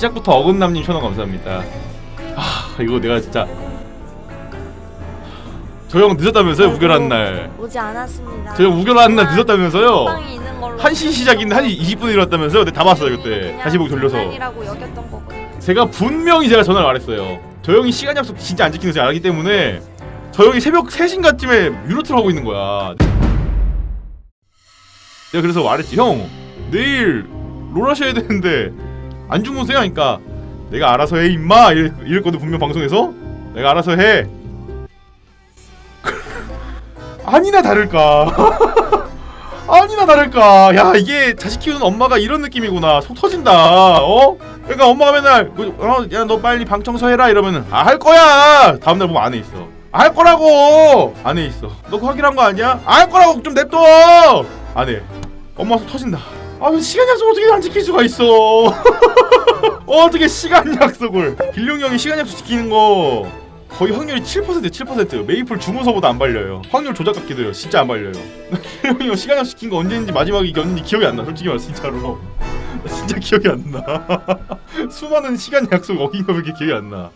시작부터 어긋남님 천원 감사합니다. 아 이거 내가 진짜 저 형 늦었다면서요 우결한 날. 오지 않았습니다. 저 형 우결한 날 늦었다면서요. 있는 걸로 1시 시작인데 1시 20분에 일어났다면서요. 근데 다 봤어요 그때. 다시 보기 돌려서. 이라고 여겼던 거거든요. 제가 분명히 제가 전화를 말했어요. 저 형이 시간 약속 진짜 안 지키는 거 제가 알기 때문에 저 형이 새벽 3시인가쯤에 유로트를 하고 있는 거야. 내가 그래서 말했지. 형 내일 롤 하셔야 되는데 안 주무세요? 하니까 내가 알아서 해 임마! 이랬, 이랬거든 분명 방송에서? 내가 알아서 해! 아니나 다를까. 아니나 다를까. 야 이게 자식 키우는 엄마가 이런 느낌이구나. 속 터진다. 어? 그러니까 엄마가 맨날 어, 야 너 빨리 방 청소해라 이러면은 아 할 거야! 다음날 보면 안에 있어. 아, 할 거라고! 안에 있어. 너 그거 하기로 한거 아니야? 아, 할 거라고! 좀 냅둬! 안해 엄마 속 터진다 아 시간 약속 어떻게 안 지킬 수가 있어? 어떻게 시간 약속을? 길룡이 형이 시간 약속 지키는 거 거의 확률이 7%에 7% 메이플 주문서보다 안 발려요. 확률 조작 같기도 해요. 진짜 안 발려요. 길룡이 형 시간 약속 지킨 거 언제인지 마지막에 이겼는지 기억이 안 나 솔직히 말해 진짜로. 나 진짜 기억이 안나. 수많은 시간 약속 어긴 거밖에 기억이 안나.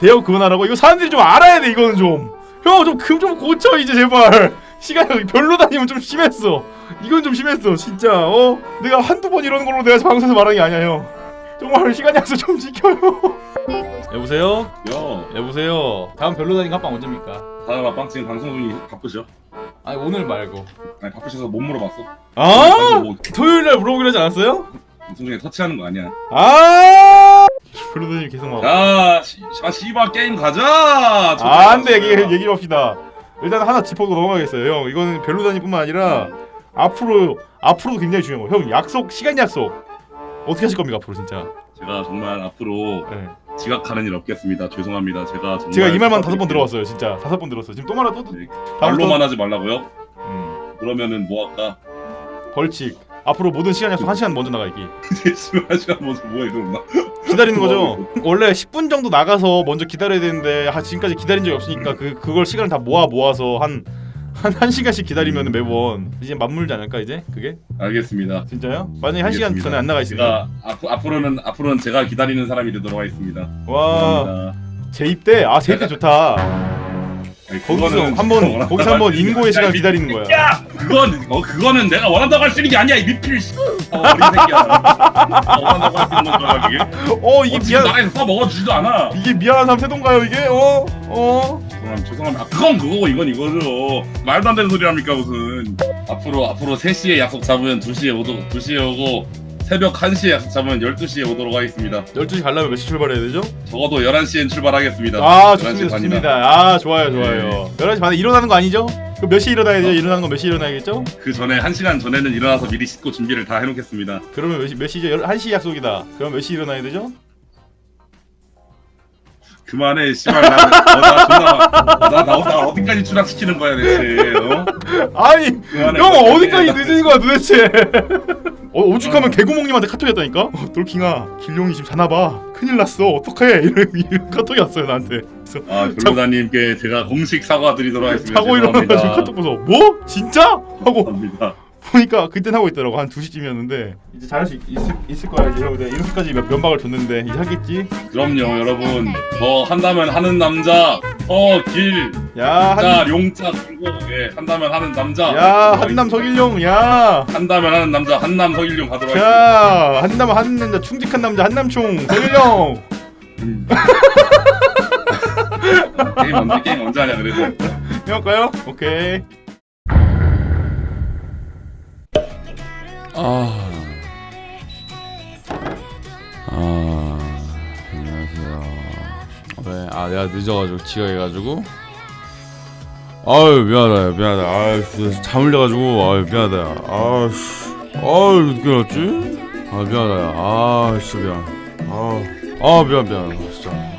대형 그만하라고? 이거 사람들이 좀 알아야 돼 이거는 좀 형 좀금 좀 고쳐 이제 제발 시간 약속 별로 다니면 좀 심했어. 이건 좀 심했어 진짜. 어? 내가 한두 번 이러는 걸로 내가 방송에서 말한 게 아니야 형. 정말 시간 약속 좀 지켜요. 여보세요? 요. 여보세요. 다음 별로 다니 합방 언제입니까? 다음 아빵 지금 방송 중이 바쁘죠? 아니 오늘 말고. 아니 바쁘셔서 못 물어봤어. 아? 뭐 토요일 날 물어보기로 하지 않았어요? 방송 중에 터치하는 거 아니야. 아! 별로 다니 계속 막. 야 씨, 아 씨발 게임 가자! 아, 안 돼, 얘기, 얘기 좀 합시다. 일단 하나 짚어고 넘어가겠어요. 형, 이거는 별로다니뿐만 아니라 앞으로, 앞으로도 굉장히 중요한 거. 형, 약속, 시간 약속. 어떻게 하실 겁니까, 앞으로 진짜? 제가 정말 앞으로 네. 지각하는 일 없겠습니다 죄송합니다 제가 정말 제가 이 말만 다섯 번 들어봤어요, 진짜. 다섯 번 들었어요. 지금 또 말아, 또, 또. 네, 말로만 하지 말라고요? 또, 음, 그러면은 뭐 할까? 벌칙. 앞으로 모든 시간 약속 1시간 먼저 나가기. 시간 시간 뭐뭐 이러나 기다리는 거죠. 원래 10분 정도 나가서 먼저 기다려야 되는데, 아, 지금까지 기다린 적이 없으니까 그, 그걸 시간을 다 모아 모아서 한, 한, 한 시간씩 기다리면 매번 이제 맞물지 않을까, 이제? 그게? 알겠습니다 진짜요? 만약에 한 시간 알겠습니다. 전에 안 나가 있으면. 제가 앞, 앞으로는 앞으로는 제가 기다리는 사람이 되도록 하겠습니다 와. 감사합니다 재입대? 아 재입대 좋다. 아니, 거기서 한번 거기서 한번 인고의 시간 야, 기다리는 거야. 야! 그건 어 그거는 내가 원한다고 할 수 있는 게 아니야 이 미필 씨. 어, 어린 새끼야. 어, 원한다고 할 수 있는 건가 이게? 어 이게 어, 지금 미안 나라에서 써 먹어주지도 않아. 이게 미안한 삼 세동가요 이게? 어? 어? 죄송합니다. 죄송합니다. 아, 그건 그거고 이건 이거죠. 말도 안 되는 소리 합니까 무슨? 앞으로 앞으로 3시에 약속 잡으면 2시에 오도 2시에 오고 새벽 1시에 약속 잡으면 12시에 오도록 하겠습니다. 12시 가려면 몇 시 출발해야 되죠? 적어도 11시엔 출발하겠습니다. 아 11시 좋습니다 반이나. 좋습니다. 아 좋아요 좋아요. 11시 반에 일어나는 거 아니죠? 그럼 몇 시에 일어나야 돼요? 일어나는 건 몇 시에 일어나야겠죠? 그 전에 1시간 전에는 일어나서 미리 씻고 준비를 다 해놓겠습니다. 그러면 몇, 시, 몇 시죠? 1시 약속이다. 그럼 몇시 일어나야 되죠? 그만해 씨발 나, 어, 나 존나 어, 나, 나, 나 어디까지 추락시키는 거야 대체 어? 아니 그만해, 형 그만해. 어디까지 늦은 거야 도대체? 어, 오죽하면 개구멍님한테 카톡이 왔다니까? 어, 돌킹아 길룡이 지금 자나봐. 큰일 났어. 어떡해? 이런, 이런 카톡이 왔어요 나한테. 그래서 아 별로다님께 제가 공식 사과드리도록 하겠습니다. 자고 일어나가지고 카톡 보서 뭐? 진짜? 하고 죄송합니다. 보니까 그땐 하고 있더라고. 한 2시쯤이었는데. 이제 잘할 수 있, 있을, 있을 거야 이제. 형 내가 이렇게까지 몇- 면박을 줬는데 이제 하겠지? 그럼요 여러분. 저 한다면 하는 남자 어길 야 한, 자 용자 그리고 예 한다면 하는 남자 야 한남 서길룡 야 한다면 하는 남자 한남 서일용 가도록 하겠습니다 자, 한남 한 남자 충직한 남자 한남총 서길룡 음. 게임 언제 게임 언제 하냐 그래도 해볼까요? 오케이 아. 아. 아, 내가 늦어가지고 지각해가지고. 아유 미안하다, 미안하다. 아유 진짜 잠을 자가지고 아유 미안하다. 아유, 씨. 아유 늦게 났지? 아 미안하다. 아 진짜 미안. 아, 아 미안 미안. 진짜.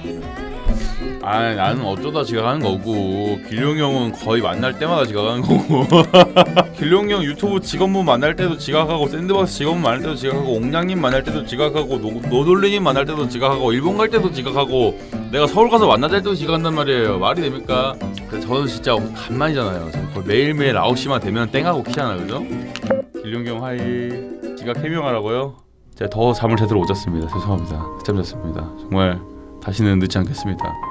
아 나는 어쩌다 지각하는 거고 길룡이 형은 거의 만날 때마다 지각하는 거고 길룡이 형 유튜브 직원분 만날 때도 지각하고 샌드박스 직원분 만날 때도 지각하고 옥냥님 만날 때도 지각하고 노, 노돌리님 만날 때도 지각하고 일본 갈 때도 지각하고 내가 서울 가서 만나자 할 때도 지각한단 말이에요 말이 됩니까? 저는 진짜 간만이잖아요 저 거의 매일매일 9시만 되면 땡하고 키잖아요 그죠? 길룡이 형 하이 지각 해명하라고요? 제가 더 잠을 제대로 못 잤습니다. 죄송합니다. 늦잠 잤습니다. 정말 다시는 늦지 않겠습니다.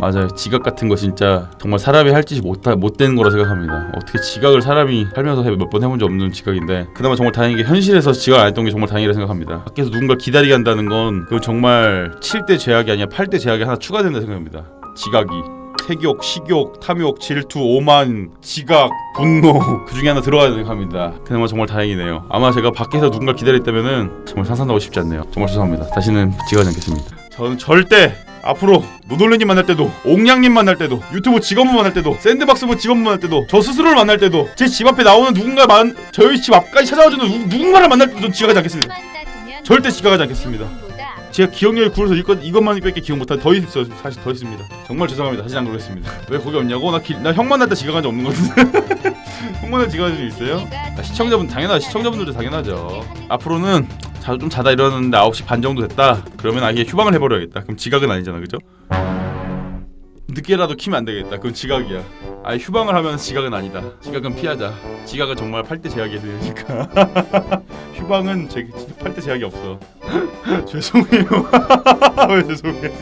맞아요. 지각 같은 거 진짜 정말 사람이 할 짓이 못, 못 되는 거라 생각합니다. 어떻게 지각을 사람이 살면서 몇 번 해본 적 없는 지각인데 그나마 정말 다행인 게 현실에서 지각 안 했던 게 정말 다행이라 생각합니다. 밖에서 누군가 기다리게 한다는 건 그건 정말 7대 제약이 아니라 8대 제약이 하나 추가된다 생각합니다. 지각이 태욕, 식욕, 탐욕, 질투, 오만, 지각, 분노 그 중에 하나 들어가야 생각합니다. 그나마 정말 다행이네요. 아마 제가 밖에서 누군가 기다렸다면은 정말 상상하고 싶지 않네요. 정말 죄송합니다. 다시는 지각하지 않겠습니다. 저는 절대 앞으로 노돌레님 만날 때도 옥냥님 만날 때도 유튜브 직원분 만날 때도 샌드박스부 직원분 만날 때도 저 스스로를 만날 때도 제 집 앞에 나오는 누군가 만 저희 집 앞까지 찾아와주는 누, 누군가를 만날 때도 전 지각하지 않겠습니다. 절대 지각하지 않겠습니다. 제가 기억력이 굴어서 이것 이것만 밖에 기억 못한 더 있어 사실 더 있습니다. 정말 죄송합니다. 다시 안 그러겠습니다. 왜 거기 없냐고 나, 기, 나 형만 날때 지각한 적 없는 거 같은데 형만 날 지각한 적 있어요? 아, 시청자분 당연하죠. 시청자분들도 당연하죠. 앞으로는 자, 좀 자다 일어났는데 9시 반 정도 됐다. 그러면 아예 휴방을 해버려야겠다. 그럼 지각은 아니잖아, 그죠? 늦게라도 키면 안 되겠다. 그건 지각이야. 아예 휴방을 하면 지각은 아니다. 지각은 피하자. 지각은 정말 8대 제약이 되니까. 휴방은 제 8대 제약이 없어. 죄송해요. 왜 죄송해?